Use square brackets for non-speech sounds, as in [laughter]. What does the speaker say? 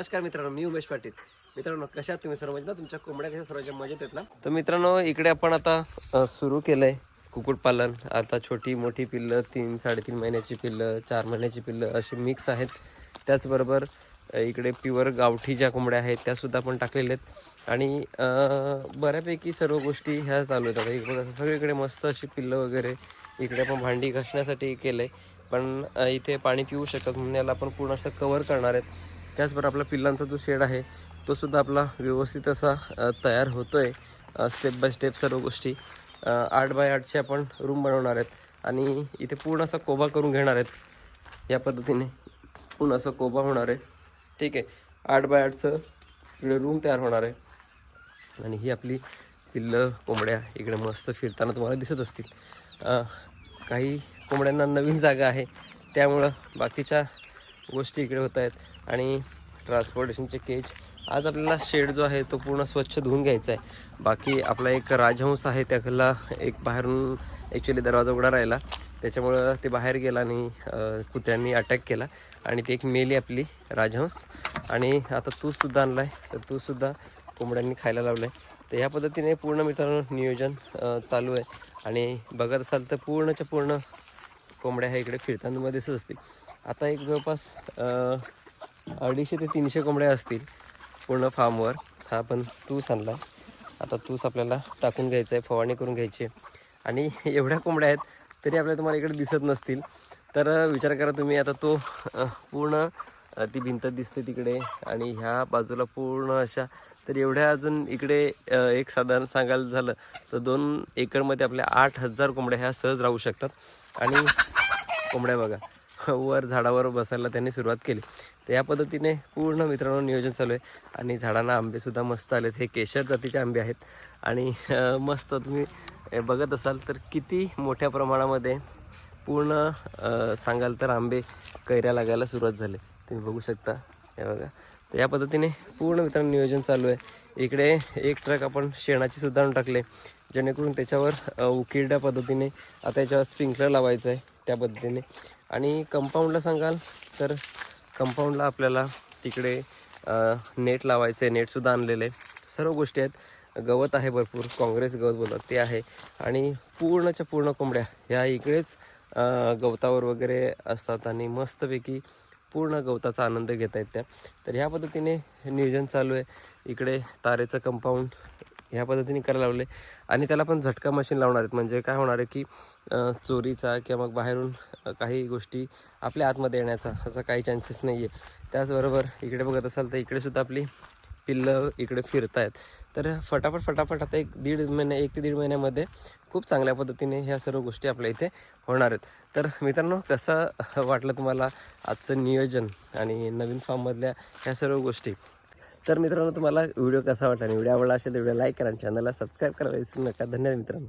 नमस्कार मित्रांनो मी उमेश पाटील. मित्रांनो कशा तुम्ही सर्व म्हणजे ना तुमच्या कोंबड्या कशा सर्वांच्या मजेत येतला ना? तर मित्रांनो इकडे आपण आता सुरू केलं आहे कुक्कुटपालन आता छोटी मोठी पिल्लं तीन साडेतीन महिन्याची पिल्लं चार महिन्याची पिल्लं अशी मिक्स आहेत. त्याचबरोबर इकडे प्युअर गावठी ज्या कोंबड्या आहेत त्यासुद्धा आपण टाकलेल्या आहेत. आणि बऱ्यापैकी सर्व गोष्टी ह्या चालू आहेत. आता इकडे सगळीकडे मस्त अशी पिल्लं वगैरे इकडे आपण भांडी घासण्यासाठी केलं आहे पण इथे पाणी पिऊ शकतात म्हणून याला आपण पूर्ण असं कवर करणार आहेत. त्याचबरोबर आपला पिल्लांचा जो शेड आहे तो सुद्धा आपला व्यवस्थित असा तयार होतो आहे स्टेप बाय स्टेप सर्व गोष्टी आठ बाय आठचे आपण रूम बनवणार आहेत आणि इथे पूर्ण असा कोबा करून घेणार आहेत. या पद्धतीने पूर्ण असं कोबा होणार आहे. ठीक आहे आठ बाय आठचं इकडे रूम तयार होणार आहे. आणि ही आपली पिल्लं कोंबड्या इकडे मस्त फिरताना तुम्हाला दिसत असतील. काही कोंबड्यांना नवीन जागा आहे त्यामुळं बाकीच्या गोष्टी इकडे होत आहेत. आणि ट्रान्सपोर्टेशनचे केज आज आपल्याला शेड जो आहे तो पूर्ण स्वच्छ धुवून घ्यायचा आहे. बाकी आपला एक राजहंस आहे त्याला एक बाहेरून ॲक्च्युली दरवाजा उघडा राहिला. त्याच्यामुळं ते बाहेर गेला आणि कुत्र्यांनी अटॅक केला. आणि ती एक मेली आपली राजहंस. आणि आता तूसुद्धा आणला आहे तर तूसुद्धा कोंबड्यांनी खायला लावलं आहे तर ह्या पद्धतीने पूर्ण मित्रांनो नियोजन चालू आहे. आणि बघत असाल तर पूर्णच्या पूर्ण कोंबड्या ह्या इकडे फिरताना दिसत असतील. आता एक जवळपास अडीचशे ते तीनशे कोंबड्या असतील पूर्ण फार्मवर. हा पण तूस आणला आता तूस आपल्याला टाकून घ्यायचं आहे फवारणी करून घ्यायची आहे. आणि एवढ्या कोंबड्या आहेत तरी आपल्याला तुम्हाला इकडे दिसत नसतील. तर विचार करा तुम्ही आता तो पूर्ण ती भिंत दिसते तिकडे. आणि ह्या बाजूला पूर्ण अशा तर एवढ्या अजून इकडे एक साधारण सांगायला झालं तर दोन एकरमध्ये आपल्या आठ हजार कोंबड्या ह्या सहज राहू शकतात. आणि कोंबड्या बघा. [laughs] वर झाडावर बसायला त्यांनी सुरुवात केली. तर या पद्धतीने पूर्ण मित्रांनो नियोजन चालू आहे. आणि झाडांना आंबेसुद्धा मस्त आलेत. हे केशर जातीचे आंबे आहेत. आणि मस्त तुम्ही बघत असाल तर किती मोठ्या प्रमाणामध्ये पूर्ण सांगाल तर आंबे कैऱ्या लागायला सुरुवात झाले. तुम्ही बघू शकता. हे बघा. तर या पद्धतीने पूर्ण मित्रांनो नियोजन चालू आहे. इकडे एक ट्रक आपण शेणाची सुद्धा आणून टाकले जेणेकरून त्याच्यावर उकिरड्या पद्धतीने आता याच्यावर स्प्रिंकलर लावायचं आहे. त्या पद्धतीने. आणि कंपाऊंडला सांगाल तर कंपाऊंडला आपल्याला तिकडे नेट लावायचं आहे नेटसुद्धा आणलेलं आहे. सर्व गोष्टी आहेत. गवत आहे भरपूर. काँग्रेस गवत बोलतात ते आहे. आणि पूर्णच्या पूर्ण कोंबड्या ह्या इकडेच गवतावर वगैरे असतात आणि मस्तपैकी पूर्ण गवताचा आनंद घेत आहेत त्या. तर ह्या पद्धतीने नियोजन चालू आहे. इकडे तारेचं कंपाऊंड ह्या पद्धतीने करायला लावले. आणि त्याला पण झटका मशीन लावणार आहेत. म्हणजे काय होणार आहे की चोरीचा किंवा मग बाहेरून काही गोष्टी आपल्या आतमध्ये येण्याचा असा काही चान्सेस नाही आहे त्याचबरोबर इकडे बघत असाल तर इकडेसुद्धा आपली पिल्लं इकडे फिरत आहेत तर फटाफट फटाफट आता एक दीड महिने एक ते दीड महिन्यामध्ये खूप चांगल्या पद्धतीने ह्या सर्व गोष्टी आपल्या इथे होणार आहेत. तर मित्रांनो कसं वाटलं तुम्हाला आजचं नियोजन आणि नवीन फॉर्ममधल्या ह्या सर्व गोष्टी? तर मित्रांनो तुम्हाला व्हिडिओ कसा वाटला आणि व्हिडिओ आवडला असेल तर व्हिडिओ लाईक करा आणि चॅनलला सबस्क्राईब करायला विसरू नका. धन्यवाद मित्रांनो.